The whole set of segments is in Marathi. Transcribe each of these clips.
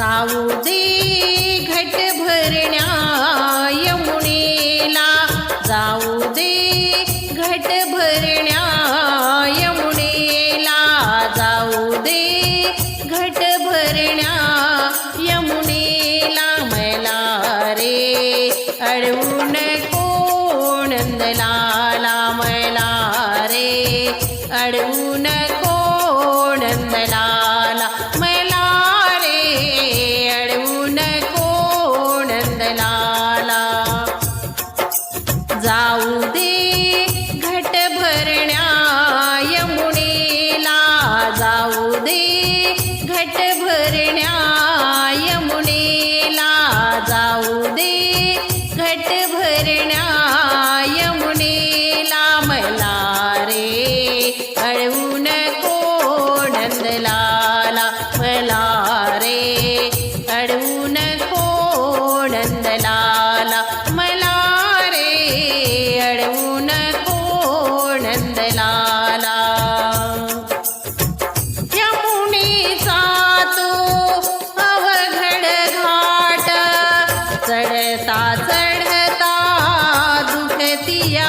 जाऊ दे घट भरण्या यमुनेला जाऊ दे घट भरण्या यमुनेला जाऊ दे घट भरण्या यमुनेला मला रे अडवून कोण नंदला. लाला जाऊ दे घट भरण्या यमुनेला जाऊ दे घट भरण्या यमुनेला जाऊ दे घट भरण्या यमुनेला मला रे अळवून कोणंदला Matías.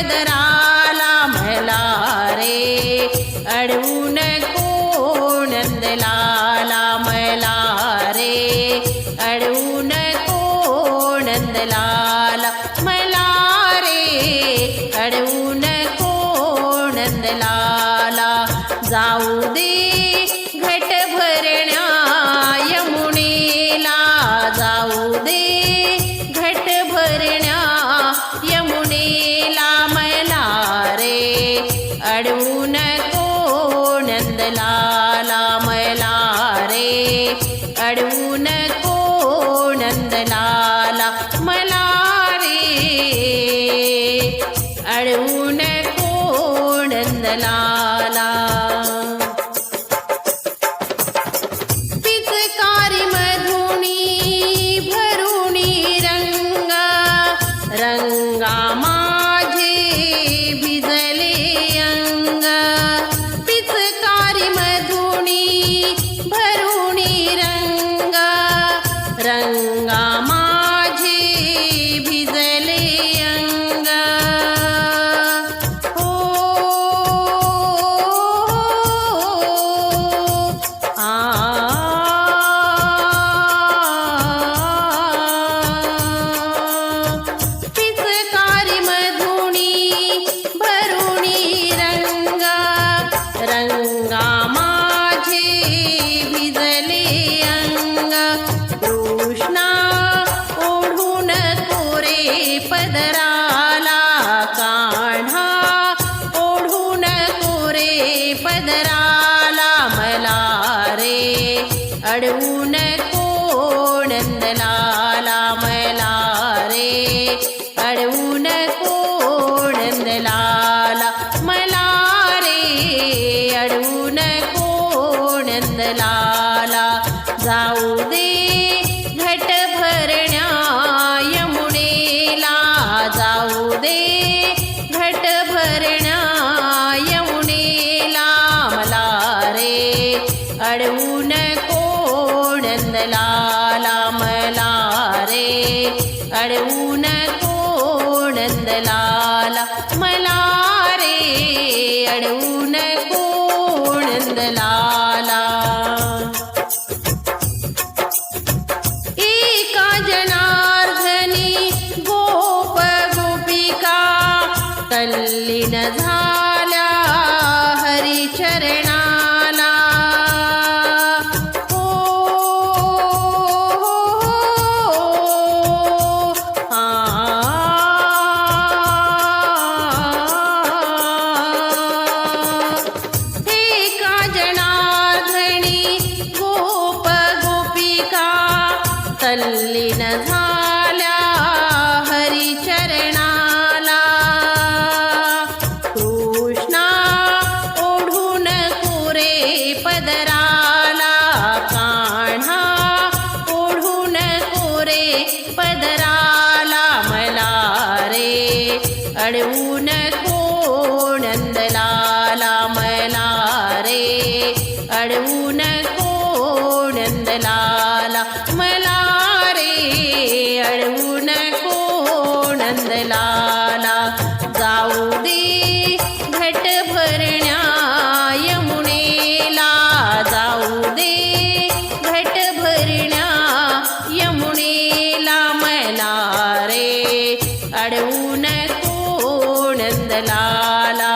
मदराला मलारे अडवून अन को न मल अडुन को नन्दना that I. अडवून कोणंदलाला मला रे अडवून Dale una. la